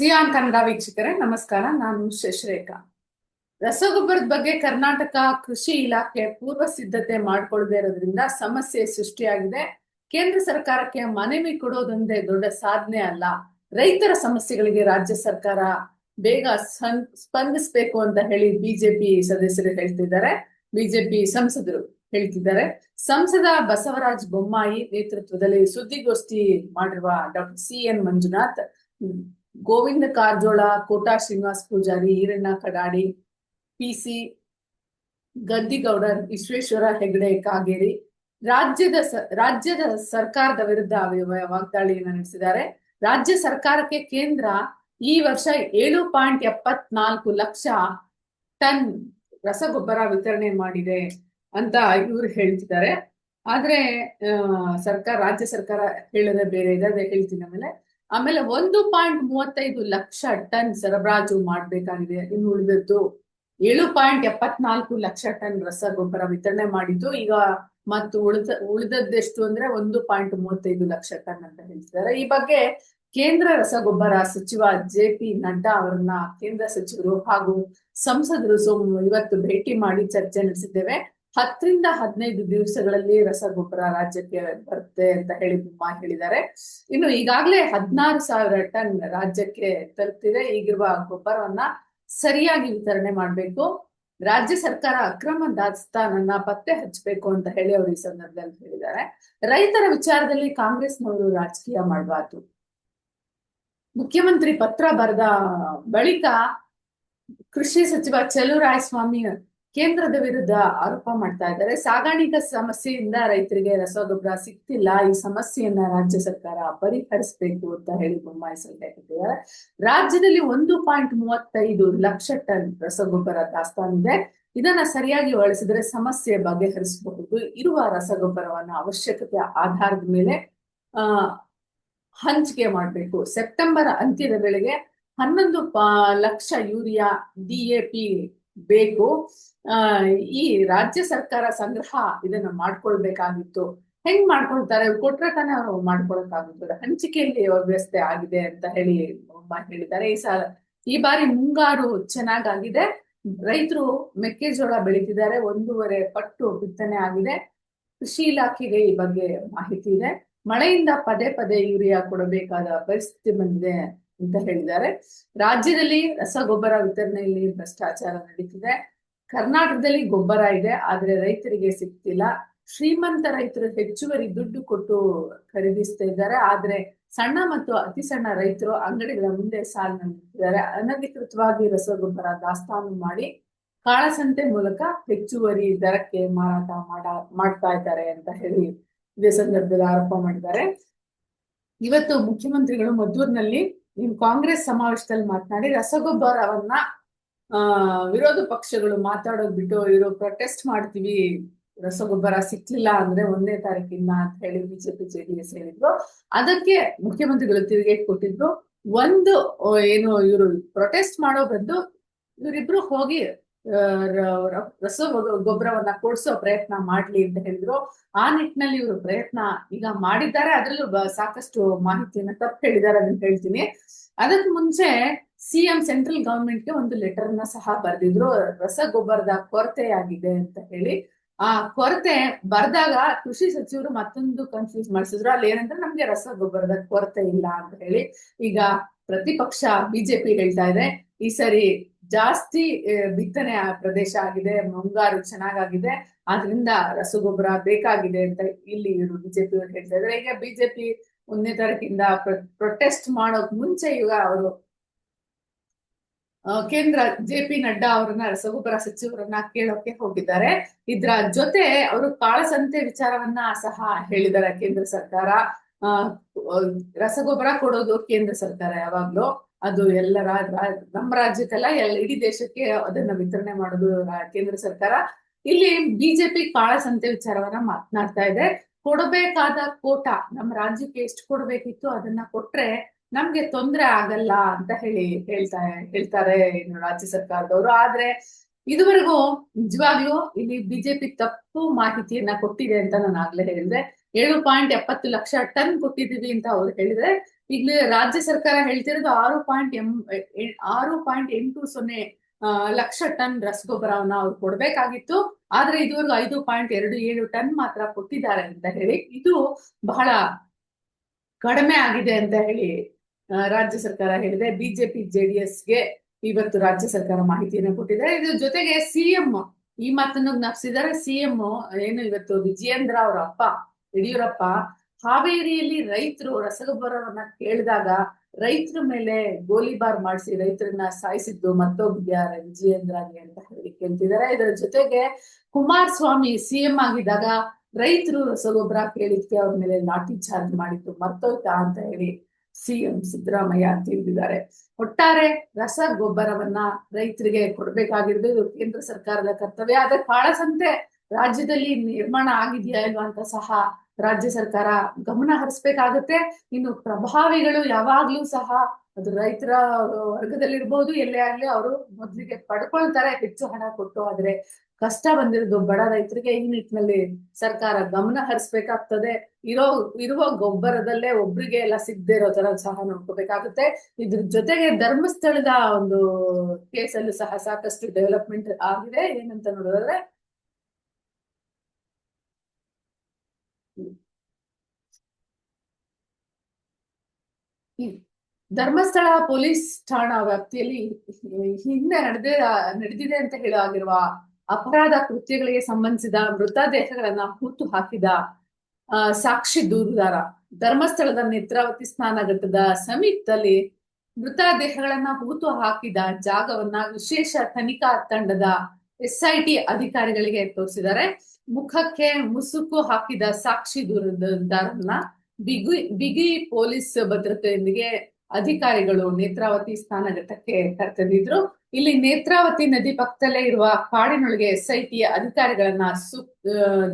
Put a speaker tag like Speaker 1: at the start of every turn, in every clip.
Speaker 1: Xi'an Kannada ವೀಕ್ಷಕರೇ, ನಮಸ್ಕಾರ. ನಾನು ಶಶ್ರೇಖಾ. ರಸಗೊಬ್ಬರದ ಬಗ್ಗೆ ಕರ್ನಾಟಕ ಕೃಷಿ ಇಲಾಖೆ ಪೂರ್ವ ಸಿದ್ಧತೆ ಮಾಡಿಕೊಳ್ಳದೇ ಇರೋದ್ರಿಂದ ಸಮಸ್ಯೆ ಸೃಷ್ಟಿಯಾಗಿದೆ. ಕೇಂದ್ರ ಸರ್ಕಾರಕ್ಕೆ ಮನವಿ ಕೊಡೋದೊಂದೇ ದೊಡ್ಡ ಸಾಧನೆ ಅಲ್ಲ. ರೈತರ ಸಮಸ್ಯೆಗಳಿಗೆ ರಾಜ್ಯ ಸರ್ಕಾರ ಬೇಗ ಸ್ಪಂದಿಸಬೇಕು ಅಂತ ಹೇಳಿ ಬಿಜೆಪಿ ಸದಸ್ಯರು ಹೇಳ್ತಿದ್ದಾರೆ. ಬಿಜೆಪಿ ಸಂಸದರು ಹೇಳ್ತಿದ್ದಾರೆ. ಸಂಸದ ಬಸವರಾಜ್ ಬೊಮ್ಮಾಯಿ ನೇತೃತ್ವದಲ್ಲಿ ಸುದ್ದಿಗೋಷ್ಠಿ ಮಾಡಿರುವ doctor C. N. Manjunath Govind Karjol, Kota Srinivas Poojary, Iranna Kadadi P C Gaddigoudar Vishweshwar Hegde, Kageri ರಾಜ್ಯದ ರಾಜ್ಯದ ಸರ್ಕಾರದ ವಿರುದ್ಧ ವಾಗ್ದಾಳಿಯನ್ನು ನಡೆಸಿದ್ದಾರೆ. ರಾಜ್ಯ ಸರ್ಕಾರಕ್ಕೆ ಕೇಂದ್ರ ಈ ವರ್ಷ ಏಳು ಪಾಯಿಂಟ್ ಎಪ್ಪತ್ನಾಲ್ಕು ಲಕ್ಷ ಟನ್ ರಸಗೊಬ್ಬರ ವಿತರಣೆ ಮಾಡಿದೆ ಅಂತ ಇವರು ಹೇಳ್ತಿದ್ದಾರೆ. ಆದ್ರೆ ಸರ್ಕಾರ, ರಾಜ್ಯ ಸರ್ಕಾರ ಹೇಳೋದೇ ಬೇರೆ ಇದೆ. ಅದೇ ಹೇಳ್ತೀನಿ ಆಮೇಲೆ. ಆಮೇಲೆ ಒಂದು ಪಾಯಿಂಟ್ ಮೂವತ್ತೈದು ಲಕ್ಷ ಟನ್ ಸರಬರಾಜು ಮಾಡಬೇಕಾಗಿದೆ. ಇನ್ನು ಉಳಿದದ್ದು ಏಳು ಪಾಯಿಂಟ್ ಎಪ್ಪತ್ನಾಲ್ಕು ಲಕ್ಷ ಟನ್ ರಸಗೊಬ್ಬರ ವಿತರಣೆ ಮಾಡಿದ್ದು. ಈಗ ಮತ್ತು ಉಳಿದ, ಉಳಿದದ್ದೆಷ್ಟು ಅಂದ್ರೆ ಒಂದು ಪಾಯಿಂಟ್ ಮೂವತ್ತೈದು ಲಕ್ಷ ಟನ್ ಅಂತ ಹೇಳ್ತಿದ್ದಾರೆ. ಈ ಬಗ್ಗೆ ಕೇಂದ್ರ ರಸಗೊಬ್ಬರ ಸಚಿವ ಜೆ ಪಿ ನಡ್ಡಾ ಅವರನ್ನ ಕೇಂದ್ರ ಸಚಿವರು ಹಾಗೂ ಸಂಸದರು ಸೋಮ, ಇವತ್ತು ಭೇಟಿ ಮಾಡಿ ಚರ್ಚೆ ನಡೆಸಿದ್ದೇವೆ. ಹತ್ತರಿಂದ ಹದಿನೈದು ದಿವಸಗಳಲ್ಲಿ ರಸಗೊಬ್ಬರ ರಾಜ್ಯಕ್ಕೆ ಬರುತ್ತೆ ಅಂತ ಹೇಳಿ ಬೊಮ್ಮ ಹೇಳಿದ್ದಾರೆ. ಇನ್ನು ಈಗಾಗಲೇ ಹದಿನಾರು ಸಾವಿರ ಟನ್ ರಾಜ್ಯಕ್ಕೆ ತಲುಪ್ತಿದೆ. ಈಗಿರುವ ಗೊಬ್ಬರವನ್ನ ಸರಿಯಾಗಿ ವಿತರಣೆ ಮಾಡಬೇಕು. ರಾಜ್ಯ ಸರ್ಕಾರ ಅಕ್ರಮ ದಾಸ್ತಾನನ್ನ ಪತ್ತೆ ಹಚ್ಚಬೇಕು ಅಂತ ಹೇಳಿ ಅವರು ಈ ಸಂದರ್ಭದಲ್ಲಿ ಹೇಳಿದ್ದಾರೆ. ರೈತರ ವಿಚಾರದಲ್ಲಿ ಕಾಂಗ್ರೆಸ್ನವರು ರಾಜಕೀಯ ಮಾಡಬಾರ್ದು. ಮುಖ್ಯಮಂತ್ರಿ ಪತ್ರ ಬರೆದ ಬಳಿಕ ಕೃಷಿ ಸಚಿವ ಸ್ವಾಮಿ ಕೇಂದ್ರದ ವಿರುದ್ಧ ಆರೋಪ ಮಾಡ್ತಾ ಇದ್ದಾರೆ. ಸಾಗಾಣಿಕ ಸಮಸ್ಯೆಯಿಂದ ರೈತರಿಗೆ ರಸಗೊಬ್ಬರ ಸಿಗ್ತಿಲ್ಲ. ಈ ಸಮಸ್ಯೆಯನ್ನ ರಾಜ್ಯ ಸರ್ಕಾರ ಪರಿಹರಿಸಬೇಕು ಅಂತ ಹೇಳಿ ಬೊಮ್ಮಾಯಿ ಸಲಹೆ ಕೊಟ್ಟಿದ್ದಾರೆ ರಾಜ್ಯದಲ್ಲಿ ಒಂದು ಪಾಯಿಂಟ್ ಮೂವತ್ತೈದು ಲಕ್ಷ ಟನ್ ರಸಗೊಬ್ಬರ ದಾಸ್ತಾನಿದೆ ಇದನ್ನ ಸರಿಯಾಗಿ ಬಳಸಿದ್ರೆ ಸಮಸ್ಯೆ ಬಗೆಹರಿಸಬಹುದು. ಇರುವ ರಸಗೊಬ್ಬರವನ್ನ ಅವಶ್ಯಕತೆ ಆಧಾರದ ಮೇಲೆ, ಆ, ಹಂಚಿಕೆ ಮಾಡಬೇಕು. ಸೆಪ್ಟೆಂಬರ್ ಅಂತ್ಯದ ವೇಳೆಗೆ ಹನ್ನೊಂದು ಲಕ್ಷ ಯೂರಿಯಾ ಡಿಎಪಿ ಬೇಕು. ಈ ರಾಜ್ಯ ಸರ್ಕಾರ ಸಂಗ್ರಹ ಇದನ್ನ ಮಾಡ್ಕೊಳ್ಬೇಕಾಗಿತ್ತು. ಹೆಂಗ್ ಮಾಡ್ಕೊಳ್ತಾರೆ? ಕೊಟ್ರೆ ತಾನೇ ಅವರು ಮಾಡ್ಕೊಳಕ್ಕಾಗುತ್ತದೆ ಹಂಚಿಕೆಯಲ್ಲಿ ವ್ಯವಸ್ಥೆ ಆಗಿದೆ ಅಂತ ಹೇಳಿ ಹೇಳಿದ್ದಾರೆ. ಈ ಸಾಲ, ಈ ಬಾರಿ ಮುಂಗಾರು ಚೆನ್ನಾಗಾಗಿದೆ. ರೈತರು ಮೆಕ್ಕೆಜೋಳ ಬೆಳೀತಿದ್ದಾರೆ. ಒಂದೂವರೆ ಪಟ್ಟು ಬಿತ್ತನೆ ಆಗಿದೆ. ಕೃಷಿ ಇಲಾಖೆಗೆ ಈ ಬಗ್ಗೆ ಮಾಹಿತಿ ಇದೆ. ಮಳೆಯಿಂದ ಪದೇ ಪದೇ ಯೂರಿಯಾ ಕೊಡಬೇಕಾದ ಪರಿಸ್ಥಿತಿ ಬಂದಿದೆ. ಅಂತ ಹೇಳಿದ್ದಾರೆ. ರಾಜ್ಯದಲ್ಲಿ ರಸಗೊಬ್ಬರ ವಿತರಣೆಯಲ್ಲಿ ಭ್ರಷ್ಟಾಚಾರ ನಡೀತಿದೆ. ಕರ್ನಾಟಕದಲ್ಲಿ ಗೊಬ್ಬರ ಇದೆ, ಆದ್ರೆ ರೈತರಿಗೆ ಸಿಗ್ತಿಲ್ಲ. ಶ್ರೀಮಂತ ರೈತರು ಹೆಚ್ಚುವರಿ ದುಡ್ಡು ಕೊಟ್ಟು ಖರೀದಿಸ್ತಾ ಇದ್ದಾರೆ, ಆದ್ರೆ ಸಣ್ಣ ಮತ್ತು ಅತಿ ಸಣ್ಣ ರೈತರು ಅಂಗಡಿಗಳ ಮುಂದೆ ಸಾಲಿನ ನಿಂತಿದ್ದಾರೆ ಅನಧಿಕೃತವಾಗಿ ರಸಗೊಬ್ಬರ ದಾಸ್ತಾನು ಮಾಡಿ ಕಾಳಸಂತೆ ಮೂಲಕ ಹೆಚ್ಚುವರಿ ದರಕ್ಕೆ ಮಾರಾಟ ಮಾಡ, ಮಾಡ್ತಾ ಇದ್ದಾರೆ ಅಂತ ಹೇಳಿ ಇದೇ ಸಂದರ್ಭದಲ್ಲಿ ಆರೋಪ ಮಾಡಿದ್ದಾರೆ. ಇವತ್ತು ಮುಖ್ಯಮಂತ್ರಿಗಳು ಮದ್ದೂರಿನಲ್ಲಿ ಇನ್ ಕಾಂಗ್ರೆಸ್ ಸಮಾವೇಶದಲ್ಲಿ ಮಾತನಾಡಿ ರಸಗೊಬ್ಬರವನ್ನ ವಿರೋಧ ಪಕ್ಷಗಳು ಮಾತಾಡೋದ್ ಬಿಟ್ಟು ಇವರು ಪ್ರೊಟೆಸ್ಟ್ ಮಾಡ್ತೀವಿ, ರಸಗೊಬ್ಬರ ಸಿಕ್ಲಿಲ್ಲ ಅಂದ್ರೆ ಒಂದನೇ ತಾರೀಕಿನ ಅಂತ ಹೇಳಿ ಬಿಜೆಪಿ ಜೆಡಿಎಸ್ ಹೇಳಿದ್ರು. ಅದಕ್ಕೆ ಮುಖ್ಯಮಂತ್ರಿಗಳು ತಿರುಗೇಟ್ ಕೊಟ್ಟಿದ್ರು. ಒಂದು, ಏನು ಇವರು ಪ್ರೊಟೆಸ್ಟ್ ಮಾಡೋ ಬಂದು ಇವರಿಬ್ರು ಹೋಗಿ ರಸ ಗೊಬ್ಬರವನ್ನ ಕೊಡ್ಸೋ ಪ್ರಯತ್ನ ಮಾಡ್ಲಿ ಅಂತ ಹೇಳಿದ್ರು. ಆ ನಿಟ್ಟಿನಲ್ಲಿ ಇವರು ಪ್ರಯತ್ನ ಈಗ ಮಾಡಿದ್ದಾರೆ. ಅದ್ರಲ್ಲೂ ಸಾಕಷ್ಟು ಮಾಹಿತಿಯನ್ನ ತಪ್ಪು ಹೇಳಿದ್ದಾರೆ ಅಂತ ಹೇಳ್ತೀನಿ. ಅದಕ್ಕೆ ಮುಂಚೆ ಸಿಎಂ ಸೆಂಟ್ರಲ್ ಗವರ್ಮೆಂಟ್ಗೆ ಒಂದು ಲೆಟರ್ನ ಸಹ ಬರೆದಿದ್ರು. ರಸಗೊಬ್ಬರದ ಕೊರತೆ ಆಗಿದೆ ಅಂತ ಹೇಳಿ. ಆ ಕೊರತೆ ಬರ್ದಾಗ ಕೃಷಿ ಸಚಿವರು ಮತ್ತೊಂದು ಕನ್ಫ್ಯೂಸ್ ಮಾಡಿಸಿದ್ರು. ಅಲ್ಲಿ ಏನಂದ್ರೆ ನಮ್ಗೆ ರಸಗೊಬ್ಬರದ ಕೊರತೆ ಇಲ್ಲ ಅಂತ ಹೇಳಿ. ಈಗ ಪ್ರತಿಪಕ್ಷ, ಬಿಜೆಪಿ ಹೇಳ್ತಾ ಇದೆ. ಈ ಸರಿ ಜಾಸ್ತಿ ಬಿತ್ತನೆ ಪ್ರದೇಶ ಆಗಿದೆ, ಮುಂಗಾರು ಚೆನ್ನಾಗಾಗಿದೆ, ಆದ್ರಿಂದ ರಸಗೊಬ್ಬರ ಬೇಕಾಗಿದೆ ಅಂತ ಇಲ್ಲಿ ಇವರು ಬಿಜೆಪಿ ಅವರು ಹೇಳ್ತಾ ಇದ್ದಾರೆ. ಈಗ ಬಿಜೆಪಿ ಒಂದನೇ ತಾರೀಕಿಂದ ಪ್ರೊಟೆಸ್ಟ್ ಮಾಡೋಕ್ ಮುಂಚೆ ಈಗ ಅವರು ಕೇಂದ್ರ ಜೆ ಪಿ ನಡ್ಡಾ ಅವರನ್ನ ರಸಗೊಬ್ಬರ ಸಚಿವರನ್ನ ಕೇಳೋಕೆ ಹೋಗಿದ್ದಾರೆ. ಇದ್ರ ಜೊತೆ ಅವರು ಕಾಳಸಂತೆ ವಿಚಾರವನ್ನ ಸಹ ಹೇಳಿದ್ದಾರೆ ಕೇಂದ್ರ ಸರ್ಕಾರ. ರಸಗೊಬ್ಬರ ಕೊಡೋದು ಕೇಂದ್ರ ಸರ್ಕಾರ ಯಾವಾಗ್ಲೂ. ಅದು ಎಲ್ಲ ನಮ್ಮ ರಾಜ್ಯಕ್ಕೆಲ್ಲ, ಎಲ್ಲ ಇಡೀ ದೇಶಕ್ಕೆ ಅದನ್ನ ವಿತರಣೆ ಮಾಡೋದು ಕೇಂದ್ರ ಸರ್ಕಾರ. ಇಲ್ಲಿ ಬಿಜೆಪಿ ಕಾಳಸಂತೆ ವಿಚಾರವನ್ನ ಮಾತನಾಡ್ತಾ ಇದೆ. ಕೊಡಬೇಕಾದ ಕೋಟ, ನಮ್ಮ ರಾಜ್ಯಕ್ಕೆ ಎಷ್ಟು ಕೊಡಬೇಕಿತ್ತು ಅದನ್ನ ಕೊಟ್ರೆ ನಮ್ಗೆ ತೊಂದ್ರೆ ಆಗಲ್ಲ ಅಂತ ಹೇಳಿ ಹೇಳ್ತಾ, ಹೇಳ್ತಾರೆ ರಾಜ್ಯ ಸರ್ಕಾರದವರು. ಆದ್ರೆ ಇದುವರೆಗೂ ನಿಜವಾಗ್ಲೂ ಇಲ್ಲಿ ಬಿಜೆಪಿ ತಪ್ಪು ಮಾಹಿತಿಯನ್ನ ಕೊಟ್ಟಿದೆ ಅಂತ ನಾನು ಆಗ್ಲೇ ಹೇಳಿದ್ರೆ. ಏಳು ಪಾಯಿಂಟ್ ಎಪ್ಪತ್ತು ಲಕ್ಷ ಟನ್ ಕೊಟ್ಟಿದ್ದೀವಿ ಅಂತ ಅವ್ರು ಹೇಳಿದ್ರೆ. ಇಲ್ಲಿ ರಾಜ್ಯ ಸರ್ಕಾರ ಹೇಳ್ತಿರೋದು ಆರು ಪಾಯಿಂಟ್ ಎಂ ಆರು ಪಾಯಿಂಟ್ ಎಂಟು ಸೊನ್ನೆ ಲಕ್ಷ ಟನ್ ರಸಗೊಬ್ಬರವನ್ನ ಅವ್ರು ಕೊಡ್ಬೇಕಾಗಿತ್ತು. ಆದ್ರೆ ಇದುವರೆಗೂ ಐದು ಪಾಯಿಂಟ್ ಎರಡು ಏಳು ಟನ್ ಮಾತ್ರ ಕೊಟ್ಟಿದ್ದಾರೆ ಅಂತ ಹೇಳಿ. ಇದು ಬಹಳ ಕಡಿಮೆ ಆಗಿದೆ ಅಂತ ಹೇಳಿ ರಾಜ್ಯ ಸರ್ಕಾರ ಹೇಳಿದೆ. ಬಿಜೆಪಿ, ಜೆಡಿಎಸ್ಗೆ ಇವತ್ತು ರಾಜ್ಯ ಸರ್ಕಾರ ಮಾಹಿತಿಯನ್ನು ಕೊಟ್ಟಿದ್ದಾರೆ. ಇದ್ರ ಜೊತೆಗೆ ಸಿಎಂ ಈ ಮಾತನ್ನು ಜ್ಞಾಪಿಸಿದ್ದಾರೆ ಸಿಎಂ ಏನು ಇವತ್ತು ವಿಜಯೇಂದ್ರ ಅವರ ಅಪ್ಪ, ಯಡಿಯೂರಪ್ಪ, ಹಾವೇರಿಯಲ್ಲಿ ರೈತರು ರಸಗೊಬ್ಬರವನ್ನ ಕೇಳಿದಾಗ ರೈತರ ಮೇಲೆ ಗೋಲಿಬಾರ್ ಮಾಡಿಸಿ ರೈತರನ್ನ ಸಾಯಿಸಿದ್ದು ಮತ್ತೊಬ್ಬ ವಿಜಯೇಂದ್ರಗೆ ಅಂತ ಹೇಳಿ ಕೇಳ್ತಿದ್ದಾರೆ. ಇದರ ಜೊತೆಗೆ ಕುಮಾರಸ್ವಾಮಿ ಸಿಎಂ ಆಗಿದ್ದಾಗ ರೈತರು ರಸಗೊಬ್ಬರ ಕೇಳಿದ್ಕೆ ಅವ್ರ ಮೇಲೆ ಲಾಠಿ ಚಾರ್ಜ್ ಮಾಡಿದ್ದು ಮರ್ತೋಯ್ತಾ ಅಂತ ಹೇಳಿ ಸಿಎಂ ಸಿದ್ದರಾಮಯ್ಯ ತಿಳಿದಿದ್ದಾರೆ ಒಟ್ಟಾರೆ ರಸಗೊಬ್ಬರವನ್ನ ರೈತರಿಗೆ ಕೊಡಬೇಕಾಗಿರ್ಬೋದು, ಕೇಂದ್ರ ಸರ್ಕಾರದ ಕರ್ತವ್ಯ. ಆದ್ರೆ ಕಾಳಸಂತೆ ರಾಜ್ಯದಲ್ಲಿ ನಿರ್ಮಾಣ ಆಗಿದೆಯಾ ಇಲ್ವಾ ಅಂತ ಸಹ ರಾಜ್ಯ ಸರ್ಕಾರ ಗಮನ ಹರಿಸ್ಬೇಕಾಗತ್ತೆ. ಇನ್ನು ಪ್ರಭಾವಿಗಳು ಯಾವಾಗ್ಲೂ ಸಹ ಅದು ರೈತರ ವರ್ಗದಲ್ಲಿರ್ಬೋದು, ಎಲ್ಲೇ ಆಗ್ಲಿ ಅವರು ಮೊದ್ಲಿಗೆ ಪಡ್ಕೊಳ್ತಾರೆ, ಹೆಚ್ಚು ಹಣ ಕೊಟ್ಟು. ಆದ್ರೆ ಕಷ್ಟ ಬಂದಿರೋದು ಬಡ ರೈತರಿಗೆ ಈ ನಿಟ್ಟಿನಲ್ಲಿ ಸರ್ಕಾರ ಗಮನ ಹರಿಸ್ಬೇಕಾಗ್ತದೆ. ಇರೋ, ಇರುವ ಗೊಬ್ಬರದಲ್ಲೇ ಒಬ್ರಿಗೆ ಎಲ್ಲ ಸಿಗದೆ ಇರೋ ತರ ಸಹ ನೋಡ್ಕೋಬೇಕಾಗುತ್ತೆ. ಇದ್ರ ಜೊತೆಗೆ ಧರ್ಮಸ್ಥಳದ ಒಂದು ಕೇಸಲ್ಲೂ ಸಹ ಸಾಕಷ್ಟು ಡೆವಲಪ್ಮೆಂಟ್ ಆಗಿದೆ. ಏನಂತ ನೋಡಿದ್ರೆ ಧರ್ಮಸ್ಥಳ ಪೊಲೀಸ್ ಠಾಣಾ ವ್ಯಾಪ್ತಿಯಲ್ಲಿ ಹಿಂದೆ ನಡೆದ, ನಡೆದಿದೆ ಅಂತ ಹೇಳಾಗಿರುವ ಅಪರಾಧ ಕೃತ್ಯಗಳಿಗೆ ಸಂಬಂಧಿಸಿದ ಮೃತದೇಹಗಳನ್ನ ಹೂತು ಹಾಕಿದ ಸಾಕ್ಷಿ ದೂರುದಾರ, ಧರ್ಮಸ್ಥಳದ ನೇತ್ರಾವತಿ ಸ್ನಾನಘಟ್ಟದ ಸಮೀಪದಲ್ಲಿ ಮೃತದೇಹಗಳನ್ನ ಹೂತು ಹಾಕಿದ ಜಾಗವನ್ನ ವಿಶೇಷ ತನಿಖಾ ತಂಡದ ಎಸ್ಐಟಿ ಅಧಿಕಾರಿಗಳಿಗೆ ತೋರಿಸಿದ್ದಾರೆ. ಮುಖಕ್ಕೆ ಮುಸುಕು ಹಾಕಿದ ಸಾಕ್ಷಿ ದೂರದಾರನ್ನ ಬಿಗಿ ಬಿಗಿ ಪೊಲೀಸ್ ಭದ್ರತೆಯೊಂದಿಗೆ ಅಧಿಕಾರಿಗಳು ನೇತ್ರಾವತಿ ಸ್ನಾನಘಟ್ಟಕ್ಕೆ ಕರೆತಂದಿದ್ರು ಇಲ್ಲಿ ನೇತ್ರಾವತಿ ನದಿ ಪಕ್ಕದಲ್ಲೇ ಇರುವ ಕಾಡಿನೊಳಗೆ ಎಸ್ ಐಟಿ ಅಧಿಕಾರಿಗಳನ್ನ ಸು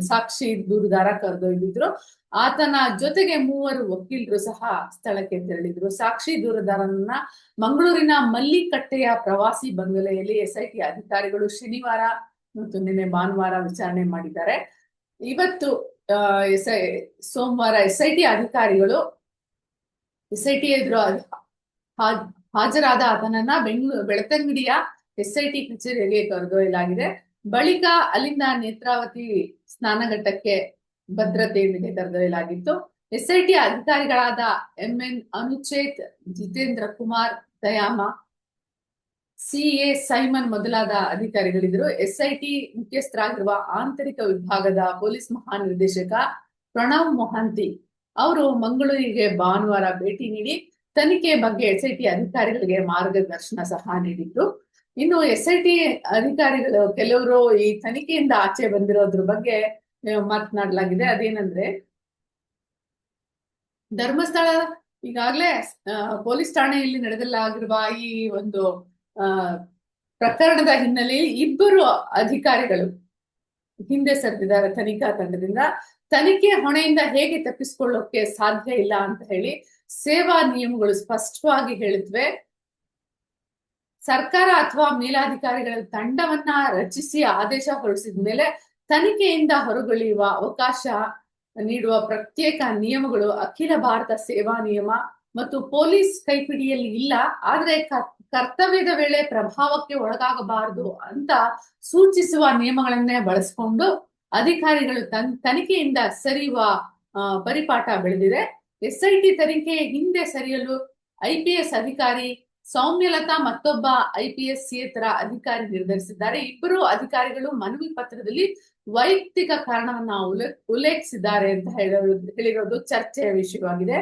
Speaker 1: ಸಾಕ್ಷಿ ದೂರುದಾರ ಕರೆದೊಯ್ದಿದ್ರು. ಆತನ ಜೊತೆಗೆ ಮೂವರು ವಕೀಲರು ಸಹ ಸ್ಥಳಕ್ಕೆ ತೆರಳಿದ್ರು. ಸಾಕ್ಷಿ ದೂರದಾರನ್ನ ಮಂಗಳೂರಿನ ಮಲ್ಲಿಕಟ್ಟೆಯ ಪ್ರವಾಸಿ ಬಂಗಲೆಯಲ್ಲಿ ಎಸ್ ಐ ಟಿ ಅಧಿಕಾರಿಗಳು ಶನಿವಾರ ಮತ್ತು ನಿನ್ನೆ ಭಾನುವಾರ ವಿಚಾರಣೆ ಮಾಡಿದ್ದಾರೆ. ಇವತ್ತು ಎಸ್ ಐ ಸೋಮವಾರ ಎಸ್ಐಟಿ ಅಧಿಕಾರಿಗಳು ಎಸ್ಐಟಿ ಎದುರು ಹಾ- ಹಾಜರಾದ ಆತನನ್ನ ಬೆಂಗಳೂರು, ಬೆಳತಂಗಡಿಯ ಎಸ್ ಐ ಟಿ ಕಚೇರಿಯಲ್ಲಿ ಕರೆದೊಯ್ಯಲಾಗಿದೆ. ಬಳಿಕ ಅಲ್ಲಿಂದ ನೇತ್ರಾವತಿ ಸ್ನಾನಘಟ್ಟಕ್ಕೆ ಭದ್ರತೆಯೊಂದಿಗೆ ಕರೆದೊಯ್ಯಲಾಗಿತ್ತು. ಎಸ್ಐಟಿ ಅಧಿಕಾರಿಗಳಾದ M N Anucheth, Jitendra Kumar, Dayama, C A Simon ಮೊದಲಾದ ಅಧಿಕಾರಿಗಳಿದ್ರು ಟಿ ಮುಖ್ಯಸ್ಥರಾಗಿರುವ ಆಂತರಿಕ ವಿಭಾಗದ ಪೊಲೀಸ್ ಮಹಾನಿರ್ದೇಶಕ ಪ್ರಣವ್ ಮೊಹಂತಿ ಅವರು ಮಂಗಳೂರಿಗೆ ಭಾನುವಾರ ಭೇಟಿ ನೀಡಿ ತನಿಖೆ ಬಗ್ಗೆ ಎಸ್ಐಟಿ ಅಧಿಕಾರಿಗಳಿಗೆ ಮಾರ್ಗದರ್ಶನ ಸಹ ನೀಡಿದ್ರು ಇನ್ನು ಎಸ್ ಐ ಟಿ ಅಧಿಕಾರಿಗಳು ಕೆಲವರು ಈ ತನಿಖೆಯಿಂದ ಆಚೆ ಬಂದಿರೋದ್ರ ಬಗ್ಗೆ ಮಾತನಾಡಲಾಗಿದೆ. ಅದೇನಂದ್ರೆ, ಧರ್ಮಸ್ಥಳ ಈಗಾಗಲೇ ಪೊಲೀಸ್ ಠಾಣೆಯಲ್ಲಿ ನಡೆದಲಾಗಿರುವ ಈ ಒಂದು ಪ್ರಕರಣದ ಹಿನ್ನೆಲೆಯಲ್ಲಿ ಇಬ್ಬರು ಅಧಿಕಾರಿಗಳು ಹಿಂದೆ ಸರಿದಿದ್ದಾರೆ ತನಿಖಾ ತಂಡದಿಂದ. ತನಿಖೆ ಹೊಣೆಯಿಂದ ಹೇಗೆ ತಪ್ಪಿಸಿಕೊಳ್ಳೋಕೆ ಸಾಧ್ಯ ಇಲ್ಲ ಅಂತ ಹೇಳಿ ಸೇವಾ ನಿಯಮಗಳು ಸ್ಪಷ್ಟವಾಗಿ ಹೇಳಿದ್ವೆ. ಸರ್ಕಾರ ಅಥವಾ ಮೇಲಾಧಿಕಾರಿಗಳ ತಂಡವನ್ನ ರಚಿಸಿ ಆದೇಶ ಹೊರಡಿಸಿದ ಮೇಲೆ ತನಿಖೆಯಿಂದ ಹೊರಗುಳಿಯುವ ಅವಕಾಶ ನೀಡುವ ಪ್ರತ್ಯೇಕ ನಿಯಮಗಳು ಅಖಿಲ ಭಾರತ ಸೇವಾ ನಿಯಮ ಮತ್ತು ಪೊಲೀಸ್ ಕೈಪಿಡಿಯಲ್ಲಿ ಇಲ್ಲ, ಆದ್ರೆ ಕರ್ತವ್ಯದ ವೇಳೆ ಪ್ರಭಾವಕ್ಕೆ ಒಳಗಾಗಬಾರದು ಅಂತ ಸೂಚಿಸುವ ನಿಯಮಗಳನ್ನೇ ಬಳಸಿಕೊಂಡು ಅಧಿಕಾರಿಗಳು ತನ್, ತನಿಖೆಯಿಂದ ಸರಿಯುವ ಪರಿಪಾಠ ಬೆಳೆದಿದೆ. ಎಸ್ಐಟಿ ತನಿಖೆ ಹಿಂದೆ ಸರಿಯಲು ಐಪಿಎಸ್ ಅಧಿಕಾರಿ ಸೌಮ್ಯಲತಾ ಮತ್ತೊಬ್ಬ ಐಪಿಎಸ್ ತರ ಅಧಿಕಾರಿ ನಿರ್ಧರಿಸಿದ್ದಾರೆ. ಇಬ್ಬರು ಅಧಿಕಾರಿಗಳು ಮನವಿ ಪತ್ರದಲ್ಲಿ ವೈಯಕ್ತಿಕ ಕಾರಣವನ್ನ ಉಲ್ಲೇಖ ಉಲ್ಲೇಖಿಸಿದ್ದಾರೆ ಅಂತ ಹೇಳಿರೋದು ಚರ್ಚೆಯ ವಿಷಯವಾಗಿದೆ.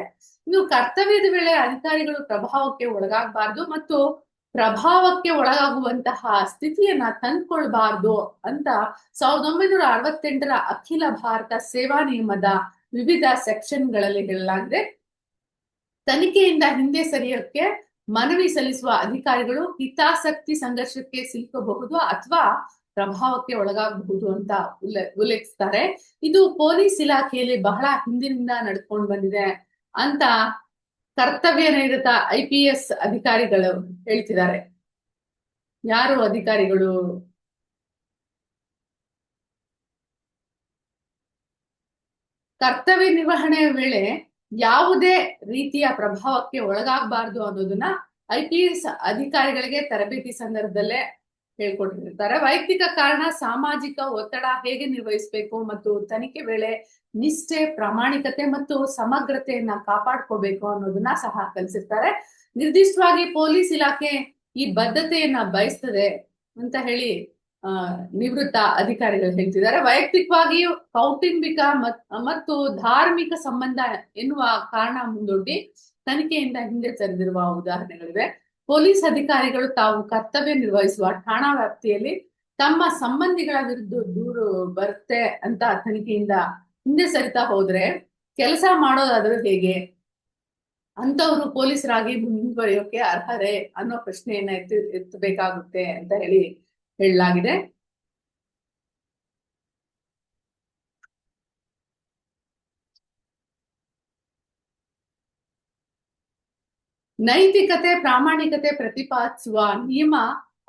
Speaker 1: ಇನ್ನು ಕರ್ತವ್ಯದ ವೇಳೆ ಅಧಿಕಾರಿಗಳು ಪ್ರಭಾವಕ್ಕೆ ಒಳಗಾಗಬಾರ್ದು ಮತ್ತು ಪ್ರಭಾವಕ್ಕೆ ಒಳಗಾಗುವಂತಹ ಸ್ಥಿತಿಯನ್ನ ತಂದ್ಕೊಳ್ಬಾರ್ದು ಅಂತ ಸಾವಿರದ ಒಂಬೈನೂರ ಅರವತ್ತೆಂಟರ ಅಖಿಲ ಭಾರತ ಸೇವಾ ನಿಯಮದ ವಿವಿಧ ಸೆಕ್ಷನ್ಗಳಲ್ಲಿ ಹೇಳಲಾಗಿದೆ. ತನಿಖೆಯಿಂದ ಹಿಂದೆ ಸರಿಯೋಕೆ ಮನವಿ ಸಲ್ಲಿಸುವ ಅಧಿಕಾರಿಗಳು ಹಿತಾಸಕ್ತಿ ಸಂಘರ್ಷಕ್ಕೆ ಸಿಲುಕಬಹುದು ಅಥವಾ ಪ್ರಭಾವಕ್ಕೆ ಒಳಗಾಗಬಹುದು ಅಂತ ಉಲ್ಲೆ, ಉಲ್ಲೇಖಿಸ್ತಾರೆ. ಇದು ಪೊಲೀಸ್ ಇಲಾಖೆಯಲ್ಲಿ ಬಹಳ ಹಿಂದಿನಿಂದ ನಡ್ಕೊಂಡು ಬಂದಿದೆ ಅಂತ ಕರ್ತವ್ಯ ನಿರತ ಐ ಪಿ ಎಸ್ ಅಧಿಕಾರಿಗಳು ಹೇಳ್ತಿದ್ದಾರೆ. ಯಾರು ಅಧಿಕಾರಿಗಳು? ಕರ್ತವ್ಯ ನಿರ್ವಹಣೆ ವೇಳೆ ಯಾವುದೇ ರೀತಿಯ ಪ್ರಭಾವಕ್ಕೆ ಒಳಗಾಗಬಾರ್ದು ಅನ್ನೋದನ್ನ ಐ ಪಿ ಎಸ್ ಅಧಿಕಾರಿಗಳಿಗೆ ತರಬೇತಿ ಸಂದರ್ಭದಲ್ಲೇ ಹೇಳ್ಕೊಟ್ಟಿರ್ತಾರೆ. ವೈಯಕ್ತಿಕ ಕಾರಣ, ಸಾಮಾಜಿಕ ಒತ್ತಡ ಹೇಗೆ ನಿರ್ವಹಿಸಬೇಕು ಮತ್ತು ತನಿಖೆ ವೇಳೆ ನಿಷ್ಠೆ, ಪ್ರಾಮಾಣಿಕತೆ ಮತ್ತು ಸಮಗ್ರತೆಯನ್ನ ಕಾಪಾಡ್ಕೋಬೇಕು ಅನ್ನೋದನ್ನ ಸಹ ಕಲಿಸಿರ್ತಾರೆ. ನಿರ್ದಿಷ್ಟವಾಗಿ ಪೊಲೀಸ್ ಇಲಾಖೆ ಈ ಬದ್ಧತೆಯನ್ನ ಬಯಸ್ತದೆ ಅಂತ ಹೇಳಿ ನಿವೃತ್ತ ಅಧಿಕಾರಿಗಳು ಹೇಳ್ತಿದ್ದಾರೆ. ವೈಯಕ್ತಿಕವಾಗಿ ಕೌಟುಂಬಿಕ ಮತ್- ಮತ್ತು ಧಾರ್ಮಿಕ ಸಂಬಂಧ ಎನ್ನುವ ಕಾರಣ ಮುಂದೊಡ್ಡಿ ತನಿಖೆಯಿಂದ ಹಿಂದೆ ಸರಿದಿರುವ ಉದಾಹರಣೆಗಳಿವೆ. ಪೊಲೀಸ್ ಅಧಿಕಾರಿಗಳು ತಾವು ಕರ್ತವ್ಯ ನಿರ್ವಹಿಸುವ ಠಾಣಾ ವ್ಯಾಪ್ತಿಯಲ್ಲಿ ತಮ್ಮ ಸಂಬಂಧಿಗಳ ವಿರುದ್ಧ ದೂರು ಬರುತ್ತೆ ಅಂತ ತನಿಖೆಯಿಂದ ಹಿಂದೆ ಸರಿತಾ ಹೋದ್ರೆ ಕೆಲಸ ಮಾಡೋದಾದ್ರೂ ಹೇಗೆ? ಅಂತವರು ಪೊಲೀಸರಾಗಿ ಮುಂದುವರಿಯೋಕೆ ಅರ್ಹರೇ ಅನ್ನೋ ಪ್ರಶ್ನೆಯನ್ನ ಎತ್ತಿ, ಎತ್ತಬೇಕಾಗುತ್ತೆ ಅಂತ ಹೇಳಿ ಹೇಳಲಾಗಿದೆ ನೈತಿಕತೆ, ಪ್ರಾಮಾಣಿಕತೆ ಪ್ರತಿಪಾದಿಸುವ ನಿಯಮ,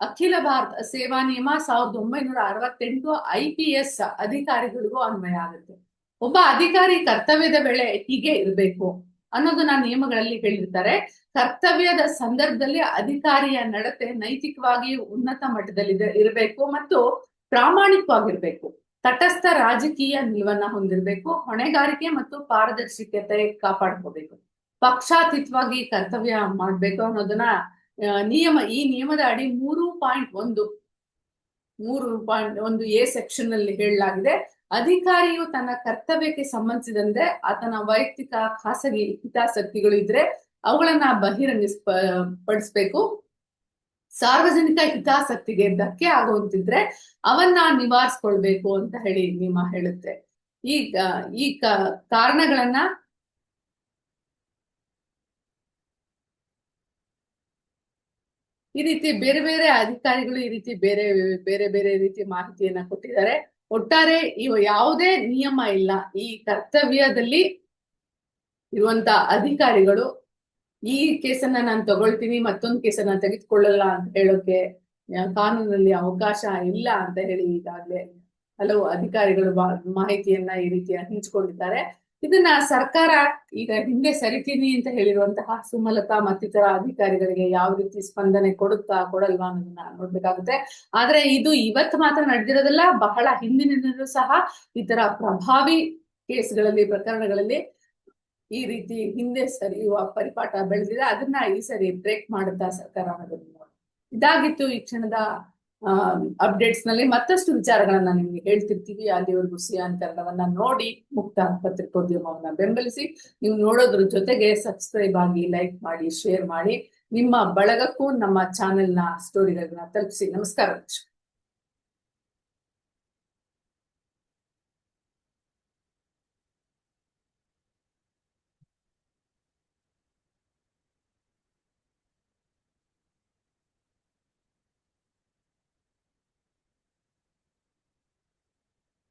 Speaker 1: ಅಖಿಲ ಭಾರತ ಸೇವಾ ನಿಯಮ ಸಾವಿರದ ಒಂಬೈನೂರ ಅರವತ್ತೆಂಟು ಐ ಪಿ ಎಸ್ ಅಧಿಕಾರಿಗಳಿಗೂ ಅನ್ವಯ ಆಗುತ್ತೆ. ಒಬ್ಬ ಅಧಿಕಾರಿ ಕರ್ತವ್ಯದ ವೇಳೆ ಹೀಗೆ ಇರಬೇಕು. ಅನ್ನೋದನ್ನ ನಿಯಮಗಳಲ್ಲಿ ಹೇಳಿರ್ತಾರೆ. ಕರ್ತವ್ಯದ ಸಂದರ್ಭದಲ್ಲಿ ಅಧಿಕಾರಿಯ ನಡತೆ ನೈತಿಕವಾಗಿ ಉನ್ನತ ಮಟ್ಟದಲ್ಲಿ ಇರಬೇಕು ಮತ್ತು ಪ್ರಾಮಾಣಿಕವಾಗಿರ್ಬೇಕು. ತಟಸ್ಥ ರಾಜಕೀಯ ನಿಲುವನ್ನ ಹೊಂದಿರಬೇಕು, ಹೊಣೆಗಾರಿಕೆ ಮತ್ತು ಪಾರದರ್ಶಕತೆ ಕಾಪಾಡ್ಕೋಬೇಕು. ಪಕ್ಷಾತೀತವಾಗಿ ಕರ್ತವ್ಯ ಮಾಡ್ಬೇಕು ಅನ್ನೋದನ್ನ ನಿಯಮ, ಈ ನಿಯಮದ ಅಡಿ ಮೂರು ಪಾಯಿಂಟ್ ಒಂದು, ಮೂರು ಪಾಯಿಂಟ್ ಒಂದು ಎ ಸೆಕ್ಷನ್ ಅಲ್ಲಿ ಹೇಳಲಾಗಿದೆ. ಅಧಿಕಾರಿಯು ತನ್ನ ಕರ್ತವ್ಯಕ್ಕೆ ಸಂಬಂಧಿಸಿದಂತೆ ಆತನ ವೈಯಕ್ತಿಕ ಖಾಸಗಿ ಹಿತಾಸಕ್ತಿಗಳು ಇದ್ರೆ ಅವುಗಳನ್ನ ಬಹಿರಂಗಿಸ್ ಪಡಿಸ್ಬೇಕು ಸಾರ್ವಜನಿಕ ಹಿತಾಸಕ್ತಿಗೆ ಧಕ್ಕೆ ಆಗುವಂತಿದ್ರೆ ಅವನ್ನ ನಿವಾರಿಸ್ಕೊಳ್ಬೇಕು ಅಂತ ಹೇಳಿ ನಿಮ್ಮ ಹೇಳುತ್ತೆ. ಈ ಈ ಕಾರಣಗಳನ್ನ ಈ ರೀತಿ ಬೇರೆ ಬೇರೆ ಅಧಿಕಾರಿಗಳು ಈ ರೀತಿ ಬೇರೆ ಬೇರೆ ಬೇರೆ ರೀತಿ ಮಾಹಿತಿಯನ್ನ ಕೊಟ್ಟಿದ್ದಾರೆ. ಒಟ್ಟಾರೆ ಇವ ಯಾವುದೇ ನಿಯಮ ಇಲ್ಲ. ಈ ಕರ್ತವ್ಯದಲ್ಲಿ ಇರುವಂತ ಅಧಿಕಾರಿಗಳು, ಈ ಕೇಸನ್ನ ನಾನು ತಗೊಳ್ತೀನಿ, ಮತ್ತೊಂದು ಕೇಸನ್ನ ತೆಗೆದುಕೊಳ್ಳಲ್ಲ ಅಂತ ಹೇಳೋಕೆ ಕಾನೂನಲ್ಲಿ ಅವಕಾಶ ಇಲ್ಲ ಅಂತ ಹೇಳಿ ಈಗಾಗಲೇ ಹಲವು ಅಧಿಕಾರಿಗಳು ಮಾಹಿತಿಯನ್ನ ಈ ರೀತಿ ಹಂಚಿಕೊಂಡಿದ್ದಾರೆ. ಇದನ್ನ ಸರ್ಕಾರ ಈಗ ಹಿಂದೆ ಸರಿತೀನಿ ಅಂತ ಹೇಳಿರುವಂತಹ ಸುಮಲತಾ ಮತ್ತಿತರ ಅಧಿಕಾರಿಗಳಿಗೆ ಯಾವ ರೀತಿ ಸ್ಪಂದನೆ ಕೊಡುತ್ತಾ ಕೊಡಲ್ವಾ ಅನ್ನೋದನ್ನ ನೋಡ್ಬೇಕಾಗುತ್ತೆ ಆದ್ರೆ ಇದು ಇವತ್ತು ಮಾತ್ರ ನಡೆದಿರೋದಲ್ಲ, ಬಹಳ ಹಿಂದಿನಿಂದಲೂ ಸಹ ಈ ಪ್ರಭಾವಿ ಕೇಸ್ಗಳಲ್ಲಿ, ಪ್ರಕರಣಗಳಲ್ಲಿ ಈ ರೀತಿ ಹಿಂದೆ ಸರಿಯುವ ಪರಿಪಾಠ ಬೆಳೆದಿದೆ ಅದನ್ನ ಈ ಸರಿ ಬ್ರೇಕ್ ಮಾಡುತ್ತಾ ಸರ್ಕಾರ ಅನ್ನೋದನ್ನ. ಇದಾಗಿತ್ತು ಈ ಕ್ಷಣದ ಅಪ್ಡೇಟ್ಸ್ನಲ್ಲಿ ಮತ್ತಷ್ಟು ವಿಚಾರಗಳನ್ನ ನಿಮ್ಗೆ ಹೇಳ್ತಿರ್ತೀವಿ. ಅಲ್ಲಿವರೆಗೂ ಸಿಯಾನ್ ಕನ್ನಡವನ್ನ ನೋಡಿ ಮುಕ್ತ ಪತ್ರಿಕೋದ್ಯಮವನ್ನ ಬೆಂಬಲಿಸಿ. ನೀವು ನೋಡೋದ್ರ ಜೊತೆಗೆ ಸಬ್ಸ್ಕ್ರೈಬ್ ಆಗಿ ಲೈಕ್ ಮಾಡಿ ಶೇರ್ ಮಾಡಿ. ನಿಮ್ಮ ಬಳಗಕ್ಕೂ ನಮ್ಮ ಚಾನೆಲ್ನ ಸ್ಟೋರಿಗಳನ್ನ ತಲುಪಿಸಿ. ನಮಸ್ಕಾರ.